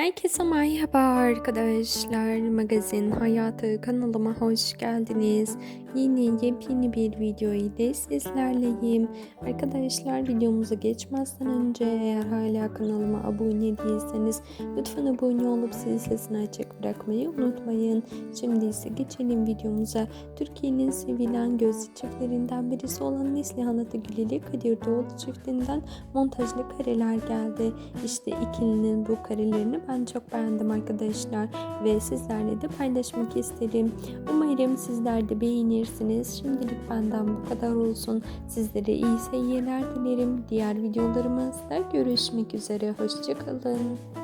Herkese merhaba arkadaşlar. Magazin Hayatı kanalıma hoş geldiniz. Yeni yepyeni bir video ile sizlerleyim. Arkadaşlar videomuza geçmezden önce eğer hala kanalıma abone değilseniz lütfen abone olup zil sesini açık bırakmayı unutmayın. Şimdi ise geçelim videomuza. Türkiye'nin sevilen gözlü çiftlerinden birisi olan Neslihan Atıgül ile Kadir Doğulu çiftinden montajlı kareler geldi. İşte ikilinin bu karelerini ben çok beğendim arkadaşlar ve sizlerle de paylaşmak isterim. Umarım sizler de beğenirsiniz. Şimdilik benden bu kadar olsun. Sizlere iyi seyirler dilerim. Diğer videolarımızda görüşmek üzere. Hoşçakalın.